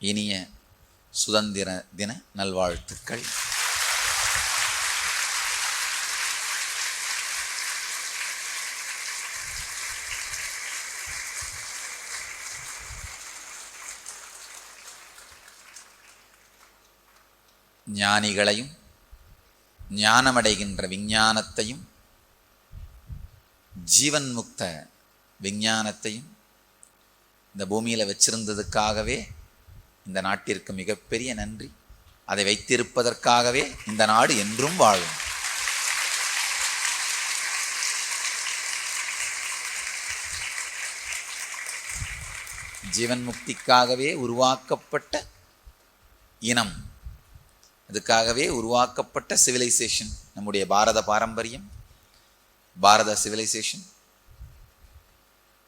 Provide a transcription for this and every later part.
இனிய சுதந்திர தின நல்வாழ்த்துக்கள். ஞானிகளையும் ஞானமடைகின்ற விஞ்ஞானத்தையும் ஜீவன் முக்த விஞ்ஞானத்தையும் இந்த பூமியில் வச்சிருந்ததுக்காகவே இந்த நாட்டிற்கு மிகப்பெரிய நன்றி. அதை வைத்திருப்பதற்காகவே இந்த நாடு என்றும் வாழும். ஜீவன் முக்திக்காகவே உருவாக்கப்பட்ட இனம். அதுக்காகவே உருவாக்கப்பட்ட சிவிலைசேஷன் நம்முடைய பாரத பாரம்பரியம் பாரத சிவிலைசேஷன்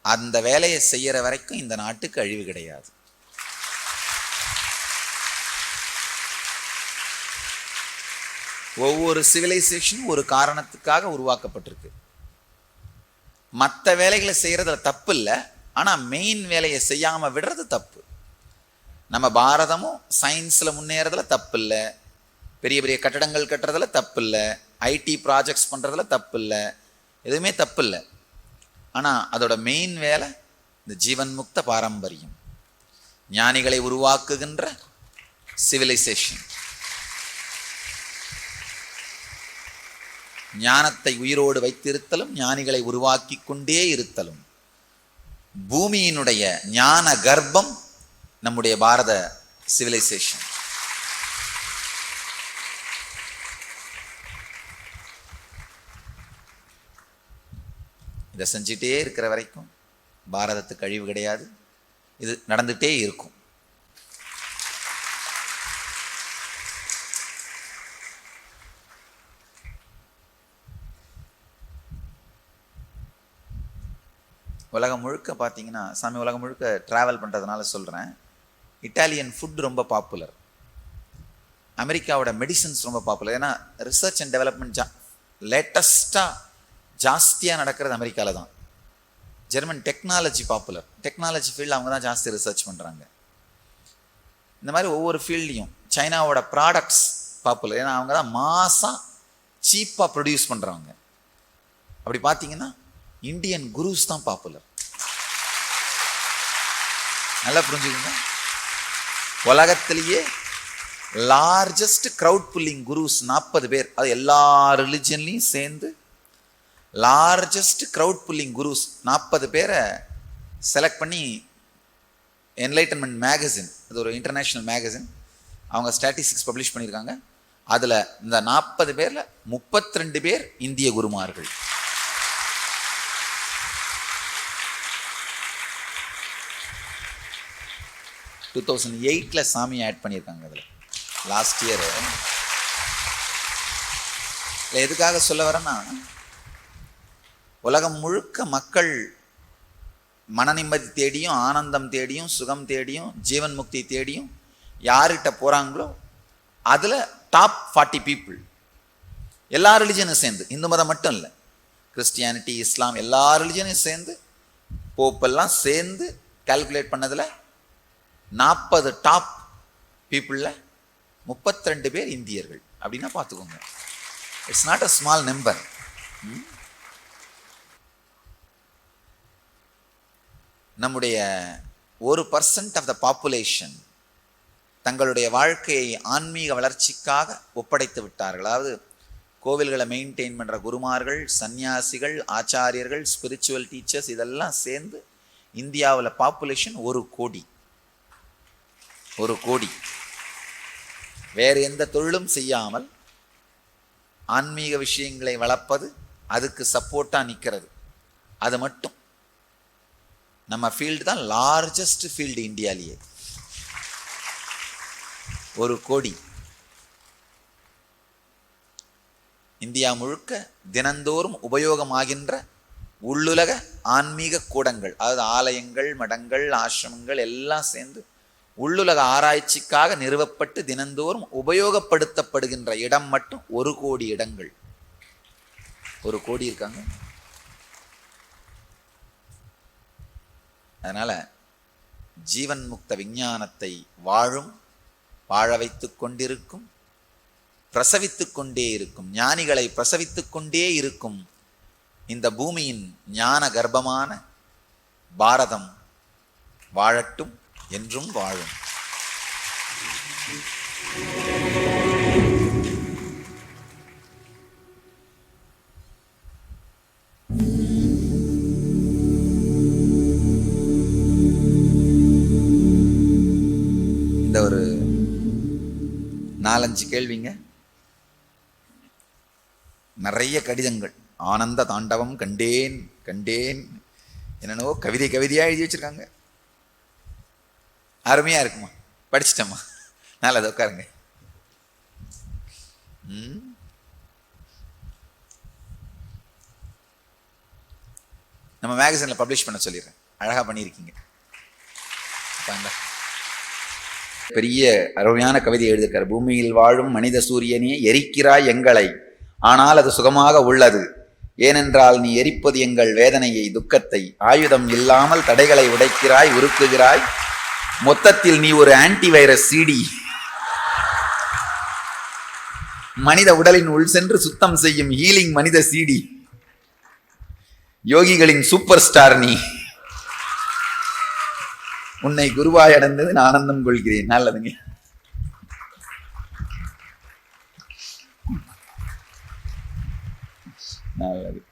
அந்த வேலையை செய்யற வரைக்கும் இந்த நாட்டுக்கு அழிவு கிடையாது. ஒவ்வொரு சிவிலைசேஷனும் ஒரு காரணத்துக்காக உருவாக்கப்பட்டிருக்கு. மற்ற வேலைகளை செய்கிறதுல தப்பு இல்லை ஆனால் மெயின் வேலையை செய்யாமல் விடுறது தப்பு. நம்ம பாரதமும் சயின்ஸில் முன்னேறதுல தப்பு இல்லை பெரிய பெரிய கட்டடங்கள் கட்டுறதுல தப்பு இல்லை ஐடி ப்ராஜெக்ட்ஸ் பண்ணுறதில் தப்பு இல்லை எதுவுமே தப்பு இல்லை. ஆனால் அதோட மெயின் வேலை இந்த ஜீவன் முக்த பாரம்பரியம். ஞானிகளை உருவாக்குகின்ற சிவிலைசேஷன் ஞானத்தை உயிரோடு வைத்திருத்தலும் ஞானிகளை உருவாக்கி கொண்டே இருத்தலும். பூமியினுடைய ஞான கர்ப்பம் நம்முடைய பாரத சிவிலைசேஷன் இதை செஞ்சிட்டே இருக்கிற வரைக்கும் பாரதத்துக்கு அழிவு கிடையாது. இது நடந்துகிட்டே இருக்கும். உலகம் முழுக்க பார்த்தீங்கன்னா சாமி உலகம் முழுக்க ட்ராவல் பண்ணுறதுனால சொல்கிறேன் இட்டாலியன் ஃபுட் ரொம்ப பாப்புலர் அமெரிக்காவோட மெடிசன்ஸ் ரொம்ப பாப்புலர் ஏன்னா ரிசர்ச் அண்ட் டெவலப்மெண்ட் ஜா லேட்டஸ்ட்டாக ஜாஸ்தியாக நடக்கிறது அமெரிக்காவில் தான். ஜெர்மன் டெக்னாலஜி பாப்புலர் டெக்னாலஜி ஃபீல்டில் அவங்க தான் ஜாஸ்தி ரிசர்ச் பண்ணுறாங்க இந்த மாதிரி ஒவ்வொரு ஃபீல்ட்லையும் சைனாவோட ப்ராடக்ட்ஸ் பாப்புலர் ஏன்னா அவங்க தான் மாசாக சீப்பாக ப்ரொடியூஸ் பண்ணுறவங்க அப்படி பார்த்தீங்கன்னா இந்தியன் குருஸ் தான் பாப்புலர் நல்லா புரிஞ்சுக்கோங்க. உலகத்திலேயே லார்ஜஸ்ட் க்ரௌட் புல்லிங் குருஸ் நாற்பது பேர். அது எல்லா ரிலிஜன்லையும் சேர்ந்து லார்ஜஸ்ட் க்ரௌட் புல்லிங் குருஸ் நாற்பது பேரை செலக்ட் பண்ணி என்லைட்டன்மெண்ட் மேகசின் அது ஒரு இன்டர்நேஷ்னல் மேகசின் அவங்க ஸ்டாட்டிஸ்டிக்ஸ் பப்ளிஷ் பண்ணியிருக்காங்க. அதில் இந்த நாற்பது பேரில் முப்பத்தி ரெண்டு பேர் இந்திய குருமார்கள். டூ தௌசண்ட் எயிட்டில் சாமி ஆட் பண்ணியிருக்காங்க அதில். லாஸ்ட் இயரு இல்லை எதுக்காக சொல்ல வரேன்னா உலகம் முழுக்க மக்கள் மன நிம்மதி தேடியும் ஆனந்தம் தேடியும் சுகம் தேடியும் ஜீவன் முக்தி தேடியும் யார்கிட்ட போகிறாங்களோ அதில் டாப் ஃபார்ட்டி பீப்புள் எல்லா ரிலிஜனும் சேர்ந்து இந்து மதம் மட்டும் இல்லை. கிறிஸ்டியானிட்டி இஸ்லாம் எல்லா ரிலிஜனையும் சேர்ந்து போப்பெல்லாம் சேர்ந்து கால்குலேட் பண்ணதில் நாற்பது டாப் பீப்புளில் முப்பத்தி ரெண்டு பேர் இந்தியர்கள். அப்படின்னா பார்த்துக்கோங்க. It's not a small number நம்முடைய ஒரு பர்சன்ட் ஆஃப் த பாப்புலேஷன் தங்களுடைய வாழ்க்கையை ஆன்மீக வளர்ச்சிக்காக ஒப்படைத்து விட்டார்கள். அதாவது கோவில்களை மெயின்டைன் பண்ணுற குருமார்கள் சந்நியாசிகள் ஆச்சாரியர்கள் ஸ்பிரிச்சுவல் டீச்சர்ஸ் இதெல்லாம் சேர்ந்து இந்தியாவில் பாப்புலேஷன் ஒரு கோடி. ஒரு கோடி. வேறு எந்த தொழிலும் செய்யாமல் ஆன்மீக விஷயங்களை வளர்ப்பது அதுக்கு சப்போர்ட்டாக நிற்கிறது. அது மட்டும். நம்ம ஃபீல்டு தான் லார்ஜஸ்ட் ஃபீல்டு இந்தியாலேயே ஒரு கோடி. இந்தியா முழுக்க தினந்தோறும் உபயோகமாகின்ற உள்ளுலக ஆன்மீக கூடங்கள் அதாவது ஆலயங்கள் மடங்கள் ஆசிரமங்கள் எல்லாம் சேர்ந்து உள்ளுலக ஆராய்ச்சிக்காக நிறுவப்பட்டு தினந்தோறும் உபயோகப்படுத்தப்படுகின்ற இடம் மட்டும் ஒரு கோடி இடங்கள். ஒரு கோடி இருக்காங்க. அதனால ஜீவன் முக்த விஞ்ஞானத்தை வாழும் வாழ வைத்துக் கொண்டிருக்கும் பிரசவித்துக் கொண்டே இருக்கும் ஞானிகளை பிரசவித்துக் கொண்டே இருக்கும் இந்த பூமியின் ஞான கர்ப்பமான பாரதம் வாழட்டும். என்றும் வாழும். இந்த ஒரு நாலஞ்சு கேள்விங்க. நிறைய கடிதங்கள். ஆனந்த தாண்டவம் கண்டேன் கண்டேன். என்னென்னவோ கவிதை கவிதையாக எழுதி வச்சிருக்காங்க. அருமையா இருக்குமா? படிச்சிட்டம்மா. நல்லது உட்காருங்க. நம்ம மேகசினில் பப்ளிஷ் பண்ண சொல்லிடுறேன். அழகா பண்ணியிருக்கீங்க. பெரிய அருமையான கவிதை எழுதியிருக்கார். பூமியில் வாழும் மனித சூரியனே எரிக்கிறாய் எங்களை. ஆனால் அது சுகமாக உள்ளது. ஏனென்றால் நீ எரிப்பது எங்கள் வேதனையை துக்கத்தை. ஆயுதம் இல்லாமல் தடைகளை உடைக்கிறாய் உருக்குகிறாய். மொத்தத்தில் நீ ஒரு ஆன்டி வைரஸ் சிடி மனித உடலின் உள் சென்று சுத்தம் செய்யும் ஹீலிங் மனித சிடி யோகிகளின் சூப்பர் ஸ்டார் நீ. உன்னை குருவாய் அடைந்தது நான் ஆனந்தம் கொள்கிறேன். நல்லதுங்க. நல்லது.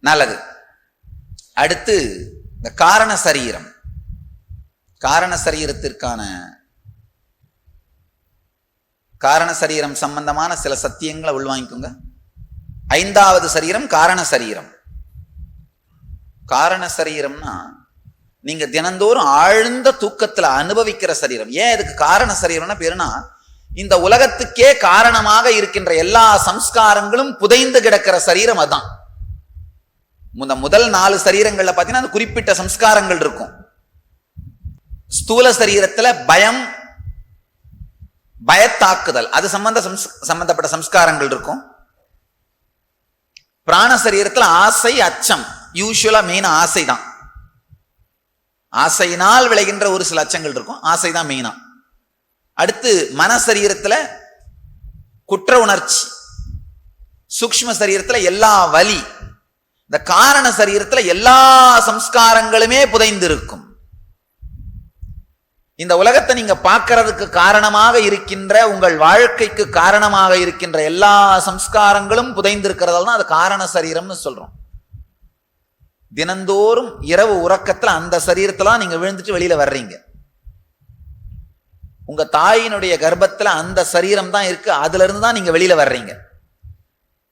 நல்லது. அடுத்து இந்த காரண சரீரம். காரண சரீரத்திற்கான காரண சரீரம் சம்பந்தமான சில சத்தியங்களை உள்வாங்கிக்கோங்க. ஐந்தாவது சரீரம் காரண சரீரம். காரண சரீரம்னா நீங்க தினந்தோறும் ஆழ்ந்த தூக்கத்துல அனுபவிக்கிற சரீரம். ஏன் இதுக்கு காரண சரீரம்னா பேருனா இந்த உலகத்துக்கே காரணமாக இருக்கின்ற எல்லா சம்ஸ்காரங்களும் புதைந்து கிடக்கிற சரீரம் அதான். இந்த முதல் நாலு சரீரங்கள்ல பார்த்தீங்கன்னா அந்த குறிப்பிட்ட சம்ஸ்காரங்கள் இருக்கும். ஸ்தூல சரீரத்துல பயம் பயத்தாக்குதல் அது சம்பந்த சம்ஸ்- சம்பந்தப்பட்ட சம்ஸ்காரங்கள் இருக்கும். பிராண சரீரத்துல ஆசை அச்சம் யூஸ்வலா மெயின் ஆசை தான். ஆசையினால் விளைகின்ற ஒரு சில அச்சங்கள் இருக்கும் ஆசை தான் மெயினா அடுத்து மன சரீரத்துல குற்ற உணர்ச்சி சூக்ம சரீரத்துல எல்லா வலி இந்த காரண சரீரத்தில் எல்லா சம்ஸ்காரங்களுமே புதைந்து இருக்கும் இந்த உலகத்தை நீங்க பார்க்கறதுக்கு காரணமாக இருக்கின்ற உங்கள் வாழ்க்கைக்கு காரணமாக இருக்கின்ற எல்லா சம்ஸ்காரங்களும் புதைந்திருக்கிறதால தான் அது காரண சரீரம்னு சொல்றோம். தினந்தோறும் இரவு உறக்கத்தில் அந்த சரீரத்துல நீங்க விழுந்துட்டு வெளியில வர்றீங்க. உங்க தாயினுடைய கர்ப்பத்தில் அந்த சரீரம் தான் இருக்கு அதுல இருந்து தான் நீங்க வெளியில வர்றீங்க.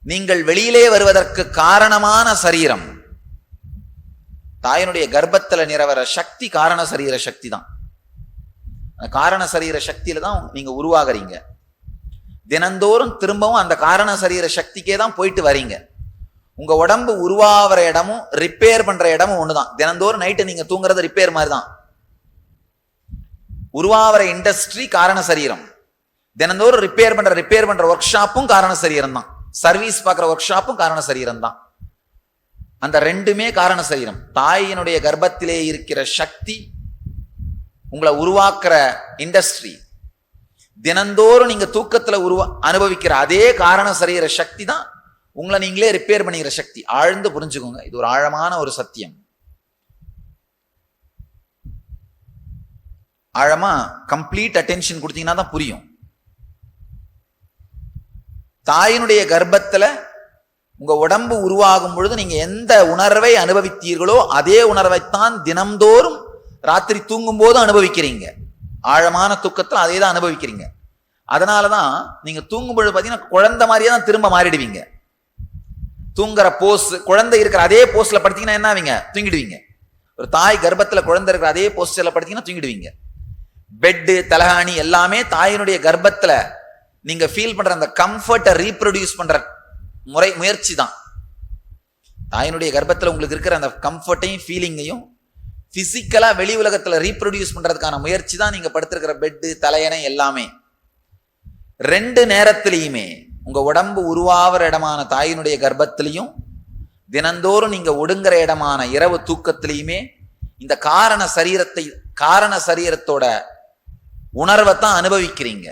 நீங்கள் வெளியிலே வருவதற்கு காரணமான சரீரம். தாயினுடைய கர்ப்பத்தில் நிறவர சக்தி காரண சரீர சக்தி தான். காரண சரீர சக்தியில தான் நீங்க உருவாகிறீங்க. தினந்தோறும் திரும்பவும் அந்த காரண சரீர சக்திக்கே தான் போயிட்டு வரீங்க. உங்க உடம்பு உருவாகிற இடமும் ரிப்பேர் பண்ற இடமும் ஒண்ணுதான். தினந்தோறும் நைட்டு நீங்க தூங்குறது ரிப்பேர் மாதிரி தான் உருவாகிற இண்டஸ்ட்ரி காரண சரீரம். தினந்தோறும் ரிப்பேர் பண்ற ரிப்பேர் பண்ற ஒர்க் ஷாப்பும் காரண சரீரம் தான் சர்வீஸ் பார்க்குற ஒர்க் ஷாப்பும் காரண சரீரம் தான் அந்த ரெண்டுமே காரண சரீரம். தாயினுடைய கர்ப்பத்திலே இருக்கிற சக்தி உங்களை உருவாக்குற இண்டஸ்ட்ரி தினந்தோறும் நீங்க தூக்கத்துல உருவா அனுபவிக்கிற அதே காரண சரீர சக்தி தான் உங்களை நீங்களே ரிப்பேர் பண்ணிக்கிற சக்தி. ஆழ்ந்து புரிஞ்சுக்கோங்க இது ஒரு ஆழமான ஒரு சத்தியம். ஆழமா கம்ப்ளீட் அட்டென்ஷன் கொடுத்தீங்கன்னா தான் புரியும். தாயினுடைய கர்ப்பத்தில் உங்கள் உடம்பு உருவாகும் பொழுது நீங்கள் எந்த உணர்வை அனுபவித்தீர்களோ அதே உணர்வைத்தான் தினம்தோறும் ராத்திரி தூங்கும்போது அனுபவிக்கிறீங்க. ஆழமான தூக்கத்தில் அதே தான் அனுபவிக்கிறீங்க. அதனாலதான் தான் தூங்கும் பொழுது பார்த்தீங்கன்னா குழந்தை மாதிரியே தான் திரும்ப மாறிடுவீங்க. தூங்குற போஸ் குழந்தை இருக்கிற அதே போஸ்டில் படுத்தீங்கன்னா என்ன ஆவீங்க? தூங்கிடுவீங்க. ஒரு தாய் கர்ப்பத்தில் குழந்தை இருக்கிற அதே போஸ்டர்ல படுத்தீங்கன்னா தூங்கிடுவீங்க. பெட்டு தலகாணி எல்லாமே தாயினுடைய கர்ப்பத்தில் நீங்க ஃபீல் பண்ற அந்த கம்ஃபர்ட்டை ரீப்ரொடியூஸ் பண்ற முறை முயற்சி தான் தாயினுடைய கர்ப்பத்தில் உங்களுக்கு இருக்கிற அந்த கம்ஃபர்ட்டையும் ஃபீலிங்கையும் பிசிக்கலா வெளி உலகத்தில் ரீப்ரொடியூஸ் பண்றதுக்கான முயற்சி தான் நீங்க படுத்திருக்கிற பெட்டு தலையணை எல்லாமே. ரெண்டு நேரத்திலையுமே உங்க உடம்பு உருவாகிற இடமான தாயினுடைய கர்ப்பத்திலையும் தினந்தோறும் நீங்க ஒடுங்குற இடமான இரவு தூக்கத்திலையுமே இந்த காரண சரீரத்தை காரண சரீரத்தோட உணர்வை தான் அனுபவிக்கிறீங்க.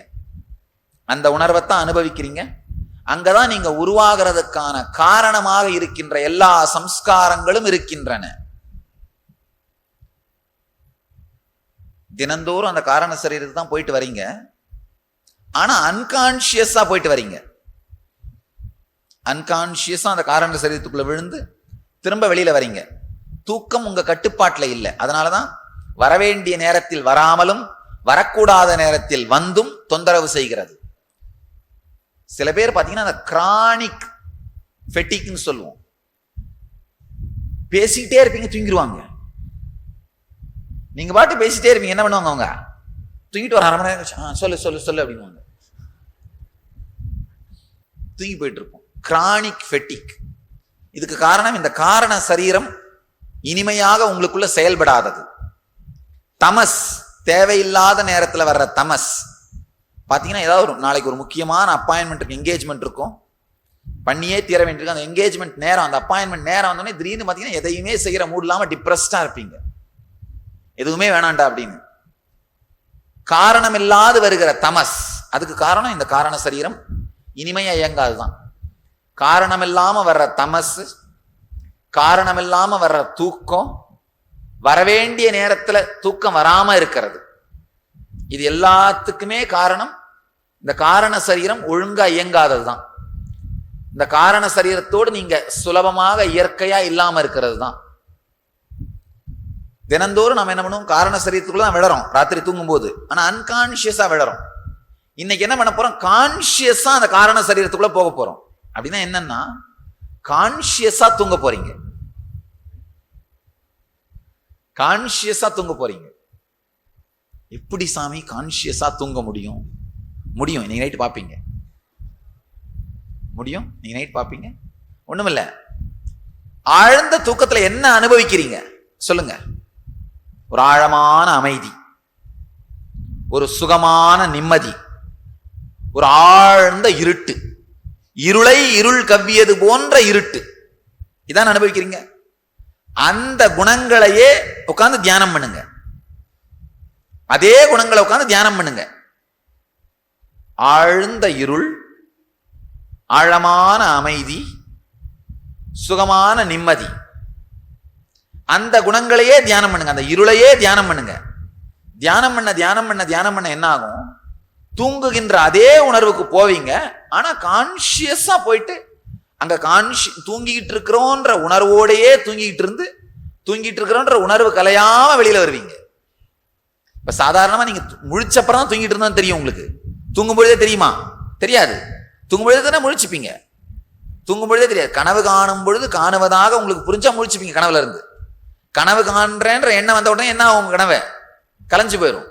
அந்த உணர்வை தான் அனுபவிக்கிறீங்க? அங்கதான் நீங்க உருவாகிறதுக்கான காரணமாக இருக்கின்ற எல்லா சம்ஸ்காரங்களும் இருக்கின்றன. தினந்தோறும் அந்த காரண சரீரத்துக்கு தான் போயிட்டு வரீங்க. ஆனா அன்கான்சியஸா போயிட்டு வரீங்க. அன்கான்சியஸா அந்த காரண சரீரத்துக்குள்ள விழுந்து திரும்ப வெளியில வரீங்க. தூக்கம் உங்க கட்டுப்பாட்டில் இல்லை. அதனாலதான் வரவேண்டிய நேரத்தில் வராமலும் வரக்கூடாத நேரத்தில் வந்தும் தொந்தரவு செய்கிறது. சில பேர் பார்த்தீங்கன்னா அந்த கிரானிக் ஃபெட்டிக்னு சொல்லுவோம். பேசிக்கிட்டே இருப்பீங்க தூங்கிடுவாங்க நீங்க பாட்டு பேசிட்டே இருப்பீங்க என்ன பண்ணுவாங்க அவங்க? தூங்கிட்டு ஒரு அரை மணி நேரம் ஆ சொல்லு சொல்லு சொல்லு அப்படின்னுவாங்க. தூங்கி போயிட்டு இருப்போம். கிரானிக் ஃபெட்டிக் இதுக்கு காரணம் இந்த காரண சரீரம் இனிமையாக உங்களுக்குள்ள செயல்படாதது. தமஸ் தேவையில்லாத நேரத்துல வர்ற தமஸ். பார்த்தீங்கன்னா ஏதாவது ஒரு நாளைக்கு ஒரு முக்கியமான அப்பாயின்மெண்ட் இருக்கும் என்கேஜ்மெண்ட் இருக்கும். பண்ணியே தீர வேண்டியிருக்கு. அந்த என்கேஜ்மெண்ட் நேரம் அந்த அப்பாயின்மெண்ட் நேரம் வந்தோடனே திடீர்னு பார்த்தீங்கன்னா எதையுமே செய்கிற மூட் இல்லாமல் டிப்ரெஸ்டாக இருப்பீங்க. எதுவுமே வேணாண்டா அப்படின்னு. காரணம் இல்லாது வருகிற தமஸ். அதுக்கு காரணம் இந்த காரண சரீரம் இனிமையா இயங்காதுதான் காரணம் இல்லாமல் வர்ற தமஸ் காரணம் இல்லாமல் வர்ற தூக்கம் வரவேண்டிய நேரத்தில் தூக்கம் வராமல் இருக்கிறது. இது எல்லாத்துக்குமே காரணம் இந்த காரண சரீரம் ஒழுங்கா இயங்காதது தான் இந்த காரண சரீரத்தோடு நீங்க சுலபமாக இயற்கையா இல்லாம இருக்கிறது தான் தினந்தோறும் நம்ம என்ன பண்ணுவோம்? காரண சரீரத்துக்குள்ள தான் விழறோம். ராத்திரி தூங்கும்போது. ஆனா அன்கான்சியஸா விழறோம். இன்னைக்கு என்ன பண்ண போறோம்? கான்சியஸா அந்த காரண சரீரத்துக்குள்ள போக போறோம். அப்படின்னா என்னன்னா கான்சியஸா தூங்க போறீங்க. கான்சியஸா தூங்க போறீங்க. எப்படி சாமி கான்சியஸா தூங்க முடியும்? முடியும். நீங்க நைட்டு பார்ப்பீங்க. முடியும். நீங்க நைட் பார்ப்பீங்க. ஒண்ணுமில்ல. ஆழ்ந்த தூக்கத்துல என்ன அனுபவிக்கிறீங்க? சொல்லுங்க. ஒரு ஆழமான அமைதி. ஒரு சுகமான நிம்மதி. ஒரு ஆழ்ந்த இருட்டு. இருளை இருள் கவ்வியது போன்ற இருட்டு. இதான் அனுபவிக்கிறீங்க. அந்த குணங்களையே உட்கார்ந்து தியானம் பண்ணுங்க. அதே குணங்களை உட்காந்து தியானம் பண்ணுங்க. ஆழ்ந்த இருள் ஆழமான அமைதி சுகமான நிம்மதி. அந்த குணங்களையே தியானம் பண்ணுங்க. அந்த இருளையே தியானம் பண்ணுங்க. தியானம் பண்ண தியானம் பண்ண தியானம் பண்ண என்ன ஆகும் தூங்குகின்ற அதே உணர்வுக்கு போவீங்க. ஆனா கான்சியஸா போயிட்டு அங்க கான்சி தூங்கிக்கிட்டு இருக்கிறோன்ற உணர்வோடையே தூங்கிக்கிட்டு இருந்து தூங்கிட்டு இருக்கிறோன்ற உணர்வு கலையாம வெளியில வருவீங்க. இப்ப சாதாரணமா நீங்க முழிச்சப்பறம் தான் தூங்கிட்டு இருந்தா தெரியும் உங்களுக்கு. தூங்கும் பொழுதே தெரியுமா? தெரியாது. தூங்கும் பொழுது தானே முழிச்சுப்பீங்க? தூங்கும் பொழுதே தெரியாது. கனவு காணும் பொழுது காணுவதாக உங்களுக்கு புரிஞ்சா முழிச்சுப்பீங்க கனவுல இருந்து. கனவு காண்றேன்ற எண்ணம் வந்த உடனே என்ன ஆகும் உங்க கனவை? கலைஞ்சு போயிடும்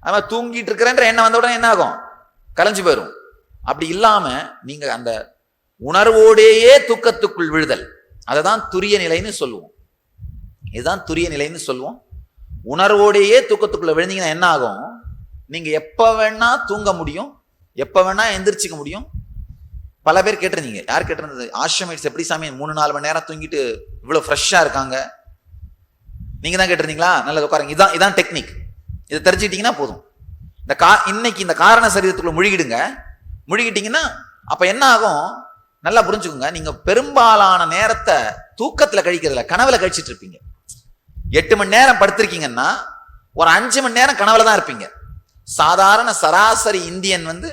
அது மாதிரி தூங்கிட்டு இருக்கிறேன்ற எண்ணம் வந்த உடனே என்ன ஆகும்? கலைஞ்சு போயிடும் அப்படி இல்லாம நீங்க அந்த உணர்வோடேயே தூக்கத்துக்குள் விழுதல். அதை தான் துரிய நிலைன்னு சொல்லுவோம். இதுதான் துரிய நிலைன்னு சொல்லுவோம். உணர்வோடேயே தூக்கத்துக்குள்ள விழுந்தீங்கன்னா என்ன ஆகும்? நீங்க எப்ப வேணா தூங்க முடியும். எப்ப வேணா எந்திரிச்சிக்க முடியும். பல பேர் கேட்டிருந்தீங்க. யார் கேட்டிருந்தது? ஆஷ்ரமேட்ஸ் எப்படி சாமி? மூணு நாலு மணி நேரம் தூங்கிட்டு இவ்வளவு ஃப்ரெஷ்ஷா இருக்காங்க. நீங்க தான் கேட்டிருந்தீங்களா? நல்லது உட்காருங்க. இதான் இதான் டெக்னிக் இதை தெரிஞ்சுக்கிட்டீங்கன்னா போதும். இந்த கா இன்னைக்கு இந்த காரண சரீரத்துக்குள்ள முழுகிடுங்க. முழுகிட்டீங்கன்னா அப்ப என்ன ஆகும்? நல்லா புரிஞ்சுக்கோங்க. நீங்க பெரும்பாலான நேரத்தை தூக்கத்துல கழிக்கிறதுல கனவுல கழிச்சிட்டு இருப்பீங்க. எட்டு மணி நேரம் படுத்திருக்கீங்கன்னா ஒரு அஞ்சு மணி நேரம் கனவுல தான் இருப்பீங்க. சாதாரண சராசரி இந்தியன் வந்து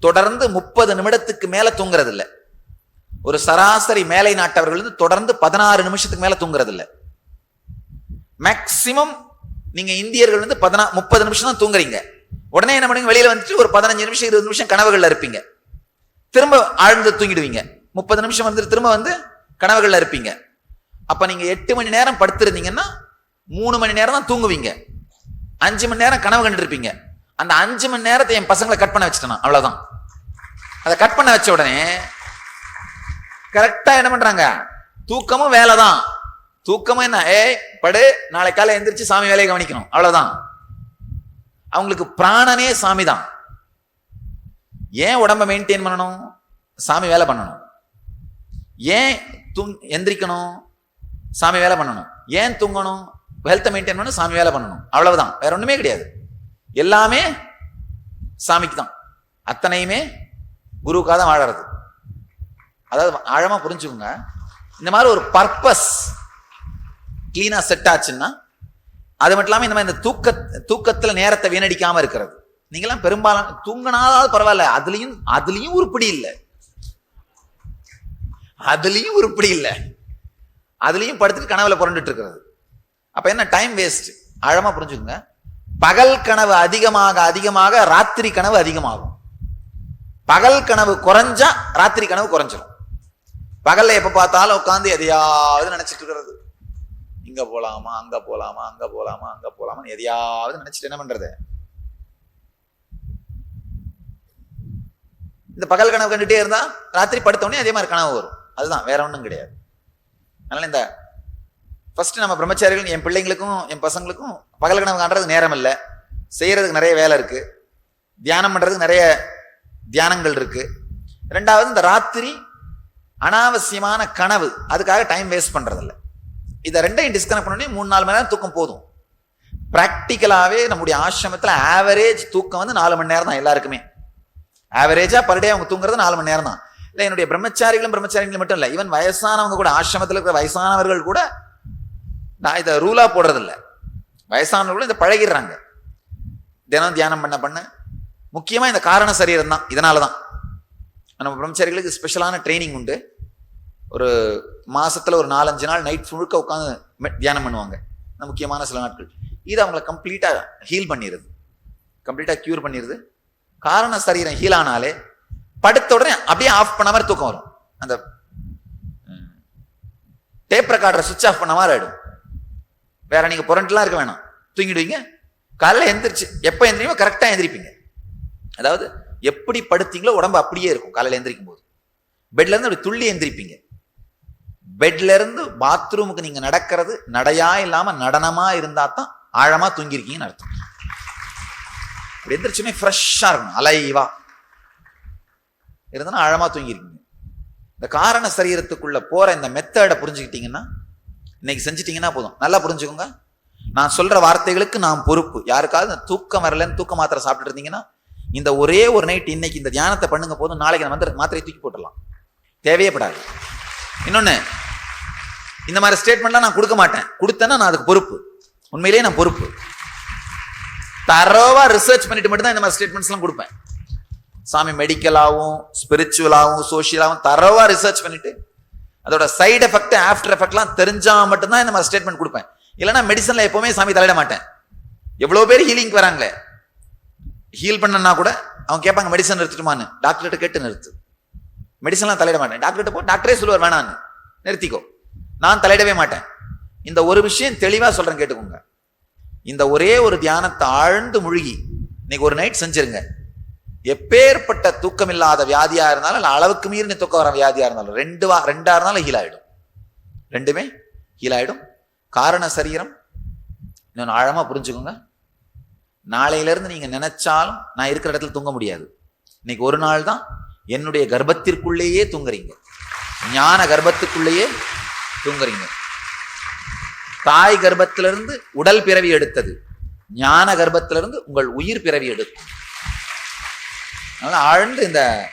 தொடர்ந்து முப்பது நிமிடத்துக்கு மேல தூங்குறது இல்லை ஒரு சராசரி மேலை நாட்டவர்கள் வந்து தொடர்ந்து பதினாறு நிமிஷத்துக்கு மேல தூங்குறது இல்லை மேக்சிமம் நீங்க இந்தியர்கள் வந்து பதினா முப்பது நிமிஷம் தான் தூங்குறீங்க. உடனே என்ன பண்ணுங்க வெளியில வந்துட்டு ஒரு பதினஞ்சு நிமிஷம் இருபது நிமிஷம் கனவுகள்ல இருப்பீங்க. திரும்ப ஆழ்ந்து தூங்கிடுவீங்க. முப்பது நிமிஷம் வந்துட்டு திரும்ப வந்து கனவுகள்ல இருப்பீங்க. அப்ப நீங்க எட்டு மணி நேரம் படுத்திருந்தீங்கன்னா மூணு மணி நேரம் தான் தூங்குவீங்க. அஞ்சு மணி நேரம் கனவு கண்டுட்டு இருப்பீங்க அந்த அஞ்சு மணி நேரத்தை என் பசங்களை கட் பண்ண வச்சுட்டேன் நான். அவ்வளவுதான். அதை கட் பண்ண வச்ச உடனே கரெக்டா என்ன பண்றாங்க? தூக்கமும் வேலை தான். தூக்கமும் என்ன? ஏய் படு நாளை காலை எந்திரிச்சு சாமி வேலையை கவனிக்கணும். அவ்வளவுதான். அவங்களுக்கு பிராணனே சாமி தான். ஏன் உடம்ப மெயின்டைன் பண்ணணும்? சாமி வேலை பண்ணணும். ஏன் தூங் எந்திரிக்கணும்? சாமி வேலை பண்ணணும். ஏன் தூங்கணும்? ஹெல்த்தை மெயின்டைன் பண்ணணும் சாமி வேலை பண்ணணும். அவ்வளவுதான். வேற ஒண்ணுமே கிடையாது. எல்லாமே சாமிக்கு தான் அத்தனையுமே குருவுக்காக தான் வாழறது. அதாவது ஆழமாக புரிஞ்சுக்கோங்க. இந்த மாதிரி ஒரு பர்பஸ் கிளீனாக செட் ஆச்சுன்னா அது மட்டும் இல்லாமல் இந்த மாதிரி இந்த தூக்க தூக்கத்தில் நேரத்தை வீணடிக்காமல் இருக்கிறது. நீங்களாம் பெரும்பாலும் தூங்கினாலாவது பரவாயில்ல அதுலேயும் அதுலயும் உருப்படி இல்லை. அதுலேயும் உருப்படி இல்லை. அதுலயும் படுத்துட்டு கனவுல புரண்டுட்டு இருக்கிறது. அப்போ என்ன? டைம் வேஸ்ட் ஆழமாக புரிஞ்சுக்கோங்க. பகல் கனவு அதிகமாக அதிகமாக ராத்திரி கனவு அதிகமாகும். பகல் கனவு குறைஞ்சா ராத்திரி கனவு குறைஞ்சிரும். பகல்ல எப்ப பார்த்தாலும் உட்காந்து எதையாவது நினைச்சிட்டு இருக்கிறது. இங்க போலாமா அங்க போலாமா அங்க போலாமா அங்க போலாமா எதையாவது நினைச்சிட்டு என்ன பண்றது? இந்த பகல் கனவு கண்டுட்டே இருந்தா ராத்திரி படுத்தோடனே அதே மாதிரி கனவு வரும். அதுதான் வேற ஒன்றும் கிடையாது. அதனால இந்த ஃபர்ஸ்ட் நம்ம பிரம்மச்சாரிகள் என் பிள்ளைங்களுக்கும் என் பசங்களுக்கும் பகல் கனவு காண்றதுக்கு நேரம் இல்லை செய்யறதுக்கு நிறைய வேலை இருக்கு. தியானம் பண்றதுக்கு நிறைய தியானங்கள் இருக்கு. ரெண்டாவது இந்த ராத்திரி அனாவசியமான கனவு அதுக்காக டைம் வேஸ்ட் பண்றதில்ல. இதை ரெண்டையும் டிஸ்கனெக்ட் பண்ணி மூணு நாலு மணி நேரம் தூக்கம் போதும். ப்ராக்டிக்கலாகவே நம்முடைய ஆசிரமத்தில் ஆவரேஜ் தூக்கம் வந்து நாலு மணி நேரம் தான் எல்லாருக்குமே ஆவரேஜா பர் டே அவங்க தூங்குறது நாலு மணி நேரம் தான் இல்லை என்னுடைய பிரம்மச்சாரிகளும் பிரம்மச்சாரிகளும் மட்டும் இல்லை ஈவன் வயசானவங்க கூட ஆசிரமத்தில் இருக்கிற வயசானவர்கள் கூட நான் இதை ரூலா போடுறதில்ல. வயசானவர்களும் இதை பழகிடுறாங்க. தினம் தியானம் பண்ண பண்ண முக்கியமா இந்த காரண சரீரம் தான். இதனால தான் நம்ம பிரம்மச்சாரிகளுக்கு ஸ்பெஷலான ட்ரைனிங் உண்டு. ஒரு மாசத்துல ஒரு நாலஞ்சு நாள் நைட் முழுக்க உட்காந்து தியானம் பண்ணுவாங்க. இந்த முக்கியமான சில நாட்கள். இது அவங்களை கம்ப்ளீட்டா ஹீல் பண்ணிடுது கம்ப்ளீட்டா கியூர் பண்ணிடுது காரண சரீரம் ஹீல் ஆனாலே படுத்த உடனே அப்படியே ஆஃப் பண்ண மாதிரி தூக்கம் வரும். அந்த டேப் ரெக்கார்டரை சுவிச் ஆஃப் பண்ண மாதிரி ஆயிடும். வேற நீங்க புரண்டுலாம் இருக்க வேணாம். தூங்கிடுவீங்க. காலைல எந்திரிச்சு எப்போ எந்திரிமோ கரெக்டாக எந்திரிப்பீங்க. அதாவது எப்படி படுத்தீங்களோ உடம்பு அப்படியே இருக்கும் காலையில் எந்திரிக்கும் போது பெட்ல இருந்து அப்படி துள்ளி எந்திரிப்பீங்க. பெட்ல இருந்து பாத்ரூமுக்கு நீங்க நடக்கிறது நடையா இல்லாம நடனமா இருந்தா தான் ஆழமா தூங்கிருக்கீங்கன்னு அர்த்தம். அப்படி எந்திரிச்சுமே ஃப்ரெஷ்ஷாக இருக்கணும் அலைவா இருந்தாலும் ஆழமா தூங்கிருக்கீங்க இந்த காரண சரீரத்துக்குள்ள போற இந்த மெத்தடை புரிஞ்சுக்கிட்டீங்கன்னா இன்னைக்கு செஞ்சிட்டீங்கன்னா போதும். நல்லா புரிஞ்சுக்கோங்க. நான் சொல்ற வார்த்தைகளுக்கு நான் பொறுப்பு. யாருக்காவது தூக்கம் வரலன்னு தூக்க மாத்திரை சாப்பிட்டு இருந்தீங்கன்னா இந்த ஒரே ஒரு நைட் இன்னைக்கு இந்த தியானத்தை பண்ணுங்க போதும். நாளைக்கு நான் வந்து மாத்திரையை தூக்கி போட்டுடலாம். தேவையப்படாது இன்னொன்று இந்த மாதிரி ஸ்டேட்மெண்ட்லாம் நான் கொடுக்க மாட்டேன். கொடுத்தேன்னா நான் அதுக்கு பொறுப்பு. உண்மையிலேயே நான் பொறுப்பு. தரவா ரிசர்ச் பண்ணிட்டு மட்டும்தான் இந்த மாதிரி ஸ்டேட்மெண்ட்ஸ்லாம் கொடுப்பேன். சாமி மெடிக்கலாகவும் ஸ்பிரிச்சுவலாகவும் சோஷியலாகவும் தரவா ரிசர்ச் பண்ணிட்டு அதோட சைடு எஃபெக்ட் ஆஃப்டர் எஃபெக்ட்லாம் தெரிஞ்சா மட்டும்தான் இந்த மாதிரி ஸ்டேட்மெண்ட் கொடுப்பேன். இல்லைன்னா மெடிசனில் எப்போவுமே சாமி தலையிட மாட்டேன். எவ்வளோ பேர் ஹீலிங் வராங்களே. ஹீல் பண்ணனா கூட அவங்க கேட்பாங்க மெடிசன் நிறுத்திட்டுமான்னு. டாக்டர்கிட்ட கேட்டு நிறுத்து. மெடிசன்லாம் தலையிட மாட்டேன். டாக்டர்கிட்ட போ டாக்டரே சொல்லுவார் வேணான்னு நிறுத்திக்கோ. நான் தலையிடவே மாட்டேன். இந்த ஒரு விஷயம் தெளிவாக சொல்கிறேன் கேட்டுக்கோங்க. இந்த ஒரே ஒரு தியானத்தை ஆழ்ந்து முழுகி இன்னைக்கு ஒரு நைட் செஞ்சிருங்க. எப்பேற்பட்ட தூக்கம் இல்லாத வியாதியா இருந்தாலும் இல்லை அளவுக்கு மீறி தூக்கம் வர வியாதியா இருந்தாலும் ரெண்டு வா ரெண்டா இருந்தாலும் ஹீல் ஆயிடும். ரெண்டுமே ஹீல் ஆயிடும். காரண சரீரம் இன்னொன்று ஆழமா புரிஞ்சுக்கோங்க. நாளையிலேருந்து நீங்கள் நீங்க நினைச்சாலும் நான் இருக்கிற இடத்துல தூங்க முடியாது. இன்னைக்கு ஒரு நாள் தான் என்னுடைய கர்ப்பத்திற்குள்ளேயே தூங்குறீங்க. ஞான கர்ப்பத்துக்குள்ளேயே தூங்குறீங்க. தாய் கர்ப்பத்திலிருந்து உடல் பிறவி எடுத்தது. ஞான கர்ப்பத்திலிருந்து உங்கள் உயிர் பிறவி எடுக்கும். அதனால ஆழ்ந்து இந்த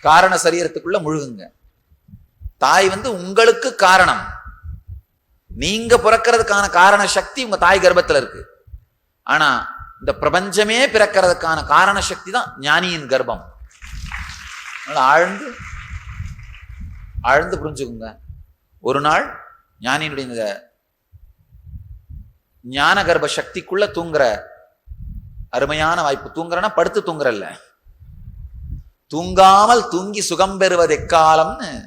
காரண சரீரத்துக்குள்ள முழுகுங்க. தாய் வந்து உங்களுக்கு காரணம். நீங்க பிறக்கிறதுக்கான காரண சக்தி உங்க தாய் கர்ப்பத்துல இருக்கு. ஆனா இந்த பிரபஞ்சமே பிறக்கிறதுக்கான காரண சக்தி தான் ஞானியின் கர்ப்பம். அதனால ஆழ்ந்து ஆழ்ந்து புரிஞ்சுக்குங்க. ஒரு நாள் ஞானியினுடைய இந்த ஞான கர்ப்ப சக்திக்குள்ள தூங்குற அருமையான வாய்ப்பு. தூங்குறனா படுத்து தூங்குறல்ல. தூங்காமல் தூங்கி சுகம் பெறுவது எக்காலம்னு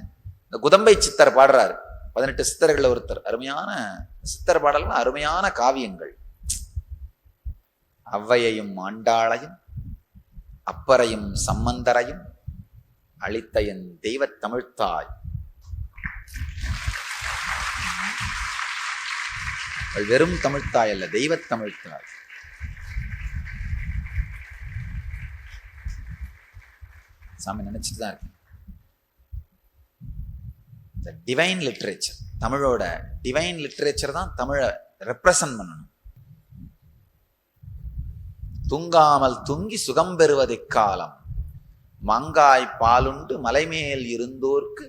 இந்த குதம்பை சித்தர் பாடுறாரு. பதினெட்டு சித்தர்கள் ஒருத்தர். அருமையான சித்தர் பாடல்கள் அருமையான காவியங்கள். அவ்வையையும் ஆண்டாளையும் அப்பரையும் சம்பந்தரையும் அளித்த என் தெய்வத் தமிழ்த்தாய். வெறும் தமிழ்த்தாய் அல்ல தெய்வத் தமிழ்த்தாய். சாமி நினச்சிட்டு தான் இருக்கேன் இந்த டிவைன் லிட்ரேச்சர் தமிழோட டிவைன் லிட்ரேச்சர் தான் தமிழை ரெப்ரசன்ட் பண்ணணும். தூங்காமல் தூங்கி சுகம் பெறுவது காலம் மங்காய் பாலுண்டு மலைமேல் இருந்தோர்க்கு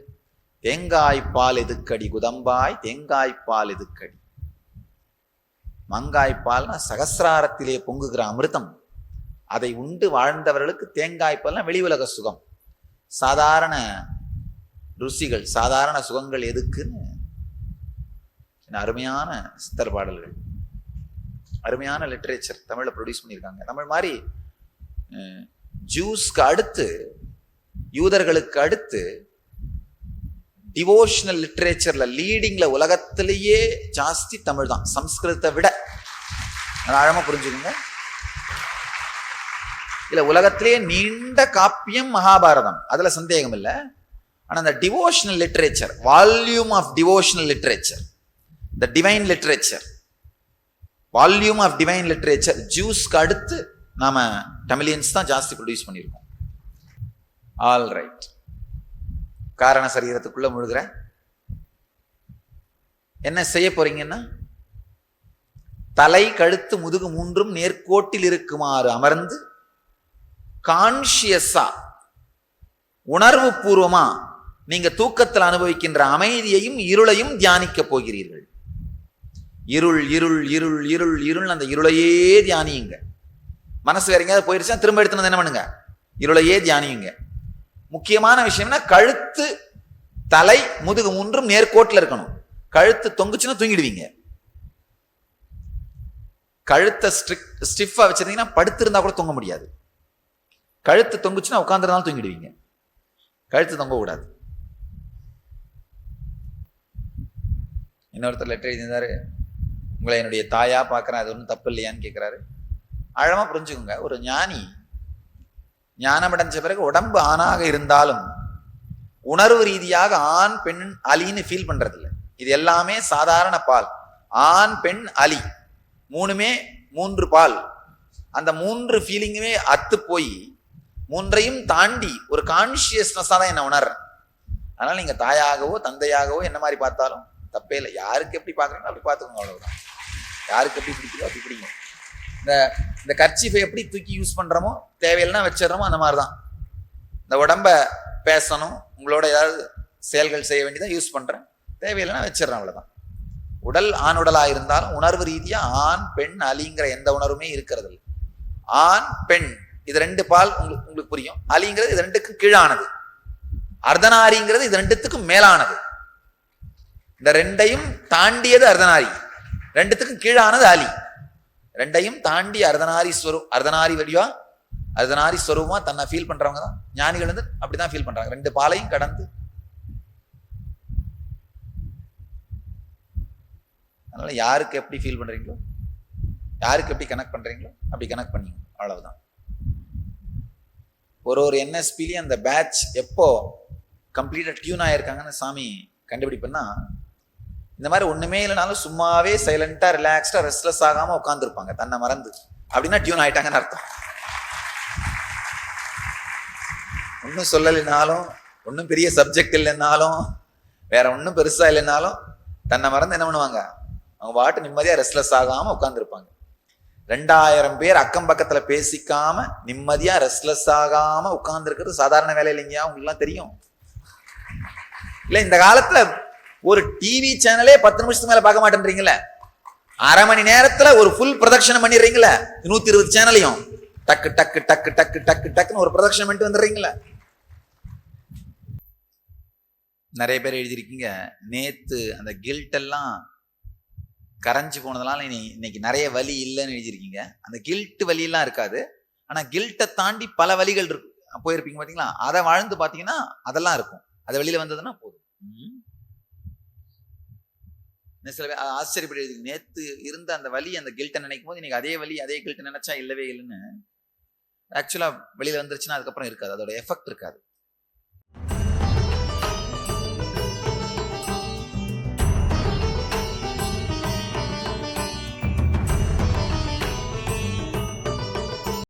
தேங்காய் பால் எதுக்கடி குதம்பாய் தேங்காய் பால் எதுக்கடி? மங்காய் பால்னா சகசிராரத்திலே பொங்குகிற அமிர்தம். அதை உண்டு வாழ்ந்தவர்களுக்கு தேங்காய் பால்னா வெளி உலக சுகம். சாதாரண ருசிகள் சாதாரண சுகங்கள் எதுக்குன்னு? அருமையான சித்தர் பாடல்கள். அருமையான லிட்ரேச்சர் தமிழில் ப்ரொடியூஸ் பண்ணியிருக்காங்க. தமிழ் மாதிரி ஜூஸ்க்கு அடுத்து யூதர்களுக்கு அடுத்து டிவோஷனல் லிட்ரேச்சர்ல லீடிங்ல உலகத்திலேயே ஜாஸ்தி தமிழ் தான் சம்ஸ்கிருதத்தை விட. ஆழமாக புரிஞ்சுக்கோங்க. இல்ல உலகத்திலேயே நீண்ட காப்பியம் மகாபாரதம். அதுல சந்தேகம் இல்லை. ஆனா அந்த devotional literature volume of devotional literature the divine literature volume of divine literature ஜூஸ்க்கு அடுத்து நாம தமிழியன்ஸ் தான் ஜாஸ்தி ப்ரொடியூஸ் பண்ணியிருக்கோம். ஆல் ரைட் காரண சரீரத்துக்குள்ள முழுகிற. என்ன செய்ய போறீங்கன்னா தலை கழுத்து முதுகு மூன்றும் நேர்கோட்டில் இருக்குமாறு அமர்ந்து கான்ஷியஸா உணர்வு பூர்வமா நீங்க தூக்கத்தில் அனுபவிக்கின்ற அமைதியையும் இருளையும் தியானிக்க போகிறீர்கள். இருள் இருள் இருள் இருள் இருள் அந்த இருளையே தியானியுங்க. மனசு வேற எங்கேயாவது போயிருச்சுன்னா திரும்ப எடுத்துனது என்ன பண்ணுங்க? இருளையே தியானியுங்க. முக்கியமான விஷயம்னா கழுத்து தலை முதுகு மூன்றும் நேர்கோட்டில் இருக்கணும். கழுத்து தொங்குச்சுன்னா தூங்கிடுவீங்க. கழுத்தை ஸ்ட்ரிக் ஸ்டிஃபா வச்சிருந்தீங்கன்னா படுத்திருந்தா கூட தூங்க முடியாது. கழுத்து தொங்குச்சுன்னா உட்காந்துருந்தாலும் தூங்கிடுவீங்க. கழுத்து தொங்க கூடாது இன்னொருத்தர் லெட்டர் எழுதியிருந்தாரு உங்களை என்னுடைய தாயா பார்க்குறேன் அது ஒன்றும் தப்பு இல்லையான்னு கேட்குறாரு ஆழமாக புரிஞ்சுக்கோங்க ஒரு ஞானி ஞானம் அடைஞ்ச பிறகு உடம்பு ஆணாக இருந்தாலும் உணர்வு ரீதியாக ஆண் பெண் அலின்னு ஃபீல் பண்ணுறதில்ல இது எல்லாமே சாதாரண பால். ஆண் பெண் அலி. மூணுமே மூன்று பால். அந்த மூன்று ஃபீலிங்குமே அத்து போய் மூன்றையும் தாண்டி ஒரு கான்சியஸ்னஸாக தான் என்ன உணர்றேன். அதனால் நீங்கள் தாயாகவோ தந்தையாகவோ என்ன மாதிரி பார்த்தாலும் தப்பே இல்லை. யாருக்கு எப்படி பார்க்குறீங்களோ அப்படி பார்த்துக்கோங்க அவ்வளோதான் யாருக்கு எப்படி பிடிக்குதோ அப்படி பிடிக்கும் இந்த இந்த கர்ச்சிஃபை எப்படி தூக்கி யூஸ் பண்ணுறோமோ தேவையில்லைனா வச்சிடறோமோ அந்த மாதிரி தான் இந்த உடம்ப பேசணும் உங்களோட ஏதாவது செயல்கள் செய்ய வேண்டியதாக யூஸ் பண்ணுறேன் தேவையில்லைன்னா வச்சிடறேன் அவ்வளோதான் உடல் ஆண் உடலாக இருந்தாலும் உணர்வு ரீதியாக ஆண் பெண் அலிங்கிற எந்த உணர்வுமே இருக்கிறது இல்லை ஆண் பெண் இது ரெண்டு பால் உங்களுக்கு உங்களுக்கு புரியும். அலிங்கிறது இது ரெண்டுக்கும் கீழானது. அர்த்தநாரிங்கிறது இது ரெண்டுத்துக்கும் மேலானது. இந்த ரெண்டையும் தாண்டியது அர்த்தநாரி ரெண்டுத்துக்கும் கீழானது அலி. ரெண்டையும் தாண்டி அர்த்தநாரி ஸ்வரூ அர்த்தநாரி வடிவா அர்த்தநாரி ஸ்வரூபமா தன்னை ஃபீல் பண்றவங்க தான். ஞானிகள் வந்து அப்படிதான் ஃபீல் பண்றாங்க. ரெண்டு பாலையும் கடந்து. அதனால யாருக்கு எப்படி ஃபீல் பண்றீங்களோ யாருக்கு எப்படி கனெக்ட் பண்றீங்களோ அப்படி கனெக்ட் பண்ணிங்க அவ்வளவுதான். ஒரு ஒரு என்எஸ்பிலையும் அந்த பேட்ச் எப்போ கம்ப்ளீட்டாக டியூன் ஆயிருக்காங்கன்னு சாமி கண்டுபிடிப்புன்னா இந்த மாதிரி ஒன்றுமே இல்லைனாலும் சும்மாவே சைலண்ட்டாக ரிலாக்ஸ்டாக ரெஸ்ட்லெஸ் ஆகாமல் உட்காந்துருப்பாங்க தன்னை மறந்து. அப்படின்னா டியூன் ஆயிட்டாங்கன்னு அர்த்தம். ஒன்றும் சொல்லலைனாலும் ஒன்றும் பெரிய சப்ஜெக்ட் இல்லைன்னாலும் வேற ஒன்றும் பெருசாக இல்லைனாலும் தன்னை மறந்து என்ன பண்ணுவாங்க? அவங்க பாட்டு நிம்மதியாக ரெஸ்ட்லெஸ் ஆகாமல் உட்காந்துருப்பாங்க ரெண்டாயிரம் பேர் அக்கம் பக்கத்துல பேசிக்காம நிம்மதியா ரெஸ்ட்லெஸ் ஆகாம உட்கார்ந்துருக்கிறது சாதாரண வேலை இல்லைங்கயா உங்களுக்குலாம் தெரியும். இல்ல இந்த காலத்துல ஒரு டிவி சேனலே பத்து நிமிஷத்துக்கு மேல பார்க்க மாட்டேன்றீங்களே அரை மணி நேரத்துல ஒரு ஃபுல் ப்ரொடக்ஷன் பண்ணிடுறீங்களே நூத்தி இருபது சேனலையும் டக்கு டக்கு டக்கு டக்கு டக்கு டக்குன்னு ஒரு ப்ரொடக்ஷன் பண்ணிட்டு வந்துடுறீங்களே நிறைய பேர் எழுதியிருக்கீங்க நேத்து அந்த கில்ட் எல்லாம் கரைஞ்சு போனதுனால நீ இன்னைக்கு நிறைய வலி இல்லைன்னு எழுதியிருக்கீங்க. அந்த கில்ட் வலியெல்லாம் இருக்காது. ஆனால் கில்ட்டை தாண்டி பல வழிகள் இருக்கு. போயிருப்பீங்க பார்த்தீங்களா அதை வாழ்ந்து பார்த்தீங்கன்னா அதெல்லாம் இருக்கும். அது வெளியில் வந்ததுன்னா போதும். சில பேர் ஆச்சரியப்படி நேற்று இருந்த அந்த வலி அந்த கில்ட்டை நினைக்கும் போது இன்னைக்கு அதே வலி அதே கில்ட்டை நினைச்சா இல்லவே இல்லைன்னு. ஆக்சுவலாக வெளியில் வந்துருச்சுன்னா அதுக்கப்புறம் இருக்காது. அதோட எஃபெக்ட் இருக்காது.